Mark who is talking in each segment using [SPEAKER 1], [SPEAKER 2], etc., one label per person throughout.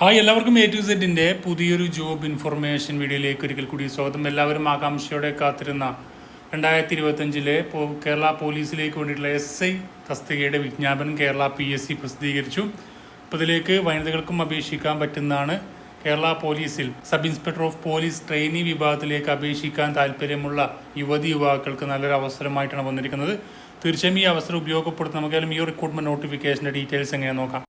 [SPEAKER 1] Hi എല്ലാവർക്കും A to സെറ്റിന്റെ പുതിയൊരു ജോബ് ഇൻഫർമേഷൻ വീഡിയോയിലേക്ക് ഒരിക്കൽ കൂടി സ്വാഗതം. എല്ലാവരും ആകാംക്ഷയോടെ കാത്തിരുന്ന രണ്ടായിരത്തി ഇരുപത്തഞ്ചിലെ കേരള പോലീസിലേക്ക് വേണ്ടിയിട്ടുള്ള എസ് ഐ തസ്തികയുടെ വിജ്ഞാപനം കേരള പി എസ് സി പ്രസിദ്ധീകരിച്ചു. അപ്പോൾ ഇതിലേക്ക് വനിതകൾക്കും അപേക്ഷിക്കാൻ പറ്റുന്നതാണ്. കേരള പോലീസിൽ sub inspector of police trainee വിഭാഗത്തിലേക്ക് അപേക്ഷിക്കാൻ താല്പര്യമുള്ള യുവതി യുവാക്കൾക്ക് നല്ലൊരു അവസരമായിട്ടാണ് വന്നിരിക്കുന്നത്. തീർച്ചയായും ഈ അവസരം ഉപയോഗപ്പെടുത്തുന്ന നമുക്കായാലും ഈ റിക്രൂട്ട്മെന്റ് നോട്ടിഫിക്കേഷന്റെ ഡീറ്റെയിൽസ് എങ്ങനെ നോക്കാം.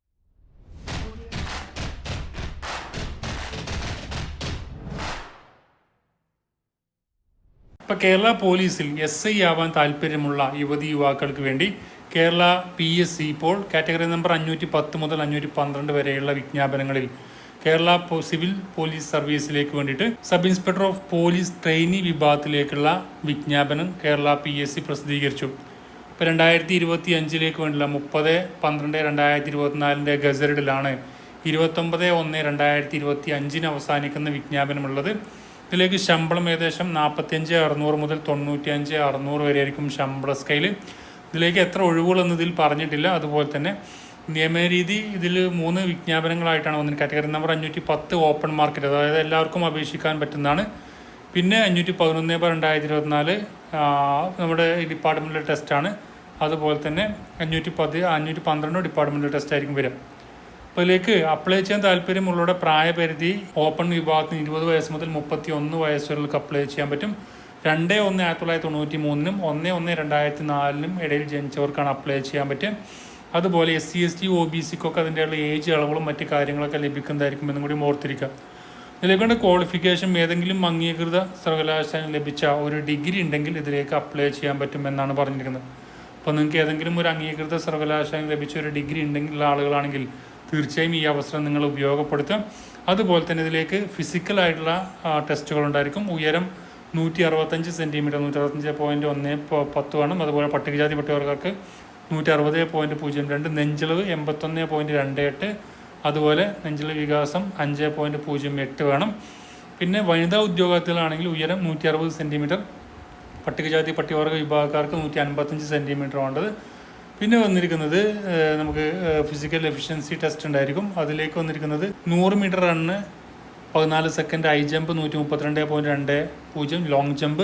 [SPEAKER 1] ഇപ്പൊ കേരള പോലീസിൽ എസ് ഐ ആവാൻ താല്പര്യമുള്ള യുവതി യുവാക്കൾക്ക് വേണ്ടി കേരള പി എസ് സി ഇപ്പോൾ കാറ്റഗറി നമ്പർ അഞ്ഞൂറ്റി പത്ത് മുതൽ അഞ്ഞൂറ്റി പന്ത്രണ്ട് വരെയുള്ള വിജ്ഞാപനങ്ങളിൽ കേരള സിവിൽ പോലീസ് സർവീസിലേക്ക് വേണ്ടിയിട്ട് sub inspector of police trainee വിഭാഗത്തിലേക്കുള്ള വിജ്ഞാപനം കേരള പി എസ് സി പ്രസിദ്ധീകരിച്ചു. ഇപ്പോൾ രണ്ടായിരത്തി ഇരുപത്തി അഞ്ചിലേക്ക് വേണ്ടിയുള്ള മുപ്പത് പന്ത്രണ്ട് രണ്ടായിരത്തി ഇരുപത്തിനാലിന്റെ ഗസറിഡിലാണ് ഇരുപത്തൊമ്പത് ഒന്ന് രണ്ടായിരത്തി ഇരുപത്തി അഞ്ചിന് അവസാനിക്കുന്ന വിജ്ഞാപനമുള്ളത്. ഇതിലേക്ക് ശമ്പളം ഏകദേശം നാൽപ്പത്തിയഞ്ച് അറുന്നൂറ് മുതൽ തൊണ്ണൂറ്റിയഞ്ച് അറുന്നൂറ് വരെ ആയിരിക്കും ശമ്പള സ്കെയിൽ ഇതിലേക്ക് എത്ര ഒഴിവുകളെന്ന് ഇതിൽ പറഞ്ഞിട്ടില്ല. അതുപോലെ തന്നെ നിയമരീതി ഇതിൽ മൂന്ന് വിജ്ഞാപനങ്ങളായിട്ടാണ് വന്നത് കാറ്റഗറി നമ്പർ അഞ്ഞൂറ്റി പത്ത് ഓപ്പൺ മാർക്കറ്റ് അതായത് എല്ലാവർക്കും അപേക്ഷിക്കാൻ പറ്റുന്നതാണ്. പിന്നെ അഞ്ഞൂറ്റി പതിനൊന്ന് ബാർ രണ്ടായിരത്തി ഇരുപത്തിനാല് നമ്മുടെ ഡിപ്പാർട്ട്മെന്റൽ ടെസ്റ്റാണ് അതുപോലെ തന്നെ അഞ്ഞൂറ്റി പതി അഞ്ഞൂറ്റി പന്ത്രണ്ട് ഡിപ്പാർട്ട്മെന്റൽ ടെസ്റ്റ് ആയിരിക്കും വരിക. ഇതിലേക്ക് അപ്ലൈ ചെയ്യാൻ താല്പര്യമുള്ളവരുടെ പ്രായപരിധി ഓപ്പൺ വിഭാഗത്തിന് ഇരുപത് വയസ്സ് മുതൽ മുപ്പത്തി ഒന്ന് വയസ്സ് അപ്ലൈ ചെയ്യാൻ പറ്റും. രണ്ട് ഒന്ന് ആയിരത്തി തൊള്ളായിരത്തി തൊണ്ണൂറ്റി മൂന്നിനും ഒന്ന് ഒന്ന് രണ്ടായിരത്തി നാലിനും ഇടയിൽ ജനിച്ചവർക്കാണ് അപ്ലൈ ചെയ്യാൻ പറ്റും അതുപോലെ S C S T O B സിക്കൊക്കെ അതിന്റെയുള്ള ഏജ് അളവുകളും മറ്റ് കാര്യങ്ങളൊക്കെ ലഭിക്കുന്നതായിരിക്കും എന്നും കൂടി ഓർത്തിരിക്കുക. ഇതിലേക്കൊണ്ട് ക്വാളിഫിക്കേഷൻ ഏതെങ്കിലും അംഗീകൃത സർവകലാശാല ലഭിച്ച ഒരു ഡിഗ്രി ഉണ്ടെങ്കിൽ ഇതിലേക്ക് അപ്ലൈ ചെയ്യാൻ പറ്റും എന്നാണ് പറഞ്ഞിരിക്കുന്നത്. അപ്പോൾ നിങ്ങൾക്ക് ഏതെങ്കിലും ഒരു അംഗീകൃത സർവകലാശാല ലഭിച്ച ഒരു ഡിഗ്രി ഉണ്ടെങ്കിൽ ആളുകളാണെങ്കിൽ തീർച്ചയായും ഈ അവസരം നിങ്ങൾ ഉപയോഗപ്പെടുത്തുക അതുപോലെ തന്നെ ഇതിലേക്ക് ഫിസിക്കലായിട്ടുള്ള ടെസ്റ്റുകൾ ഉണ്ടായിരിക്കും. ഉയരം നൂറ്റി അറുപത്തഞ്ച് സെന്റിമീറ്റർ നൂറ്റി അറുപത്തഞ്ച് പോയിന്റ് ഒന്ന് പത്ത് വേണം. അതുപോലെ പട്ടികജാതി പട്ടികവർക്കാർക്ക് നൂറ്റി അറുപത് പോയിന്റ് പൂജ്യം രണ്ട് നെഞ്ചിളവ് എൺപത്തൊന്ന് പോയിന്റ് രണ്ട് എട്ട് അതുപോലെ നെഞ്ചിലെ വികാസം അഞ്ച് പോയിന്റ് പൂജ്യം എട്ട് വേണം. പിന്നെ വനിതാ ഉദ്യോഗത്തിലാണെങ്കിൽ ഉയരം നൂറ്റി അറുപത് സെന്റിമീറ്റർ പട്ടികജാതി പട്ടികവർഗ വിഭാഗക്കാർക്ക് നൂറ്റി അൻപത്തഞ്ച് സെന്റിമീറ്റർ വേണ്ടത്. പിന്നെ വന്നിരിക്കുന്നത് നമുക്ക് ഫിസിക്കൽ എഫിഷ്യൻസി ടെസ്റ്റ് ഉണ്ടായിരിക്കും. അതിലേക്ക് വന്നിരിക്കുന്നത് നൂറ് മീറ്റർ റണ്ണ് പതിനാല് സെക്കൻഡ് ഹൈ ജമ്പ് നൂറ്റി മുപ്പത്തിരണ്ട് പോയിന്റ് രണ്ട് പൂജ്യം ലോങ് ജമ്പ്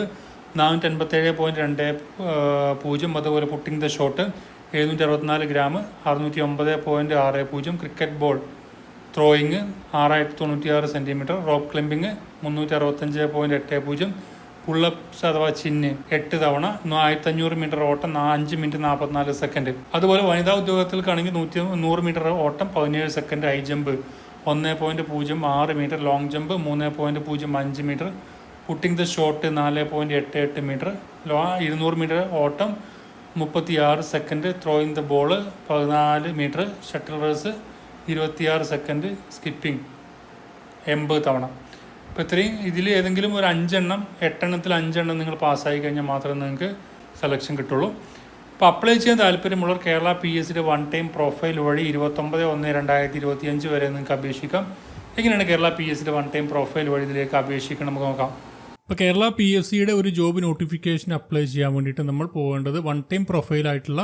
[SPEAKER 1] നാനൂറ്റി അൻപത്തേഴ് പോയിന്റ് രണ്ട് പൂജ്യം അതുപോലെ പുട്ടിംഗ് ദ ഷോട്ട് എഴുന്നൂറ്റി അറുപത്തിനാല് ഗ്രാം അറുന്നൂറ്റി ഒമ്പത് പോയിന്റ് ആറ് പൂജ്യം ക്രിക്കറ്റ് ബോൾ ത്രോയിങ് ആറായിരത്തി തൊണ്ണൂറ്റി ആറ് സെന്റിമീറ്റർ റോപ്പ് ക്ലിമ്പിങ് മുന്നൂറ്റി അറുപത്തഞ്ച് പോയിന്റ് എട്ട് പൂജ്യം പുള്ളപ്സ് അഥവാ ചിന്ന് എട്ട് തവണ ആയിരത്തി അഞ്ഞൂറ് മീറ്റർ ഓട്ടം അഞ്ച് മിനിറ്റ് നാൽപ്പത്തിനാല് സെക്കൻഡ്. അതുപോലെ വനിതാ ഉദ്യോഗത്തിൽക്കാണെങ്കിൽ നൂറ്റി നൂറ് മീറ്റർ ഓട്ടം പതിനേഴ് സെക്കൻഡ് ഹൈ ജമ്പ് ഒന്ന് പോയിന്റ് പൂജ്യം ആറ് മീറ്റർ ലോങ് ജമ്പ് മൂന്ന് പോയിന്റ് പൂജ്യം അഞ്ച് മീറ്റർ പുട്ടിംഗ് ദ ഷോട്ട് നാല് പോയിന്റ് എട്ട് എട്ട് മീറ്റർ ലോ ഇരുന്നൂറ് മീറ്റർ ഓട്ടം മുപ്പത്തിയാറ് സെക്കൻഡ് ത്രോയിങ് ദ ബോൾ പതിനാല് മീറ്റർ ഷട്ടിൽ റേസ് ഇരുപത്തിയാറ് സെക്കൻഡ് സ്കിപ്പിംഗ് എൺപത് തവണ. അപ്പോൾ ഇത്രയും ഇതിൽ ഏതെങ്കിലും ഒരു അഞ്ചെണ്ണം എട്ടെണ്ണത്തിൽ അഞ്ചെണ്ണം നിങ്ങൾ പാസ്സായി കഴിഞ്ഞാൽ മാത്രമേ നിങ്ങൾക്ക് സെലക്ഷൻ കിട്ടുള്ളൂ. അപ്പോൾ അപ്ലൈ ചെയ്യാൻ താല്പര്യമുള്ളവർ കേരള പി എസ് സിയുടെ വൺ ടൈം പ്രൊഫൈൽ വഴി ഇരുപത്തൊമ്പത് ഒന്ന് രണ്ടായിരത്തി ഇരുപത്തി അഞ്ച് വരെ നിങ്ങൾക്ക് അപേക്ഷിക്കാം. എങ്ങനെയാണ് കേരള പി എസ് സിയുടെ വൺ ടൈം പ്രൊഫൈൽ വഴി ഇതിലേക്ക് അപേക്ഷിക്കണം നമുക്ക് നോക്കാം. ഇപ്പോൾ കേരള പി എസ് സിയുടെ ഒരു ജോബ് നോട്ടിഫിക്കേഷൻ അപ്ലൈ ചെയ്യാൻ വേണ്ടിയിട്ട് നമ്മൾ പോകേണ്ടത് വൺ ടൈം പ്രൊഫൈലായിട്ടുള്ള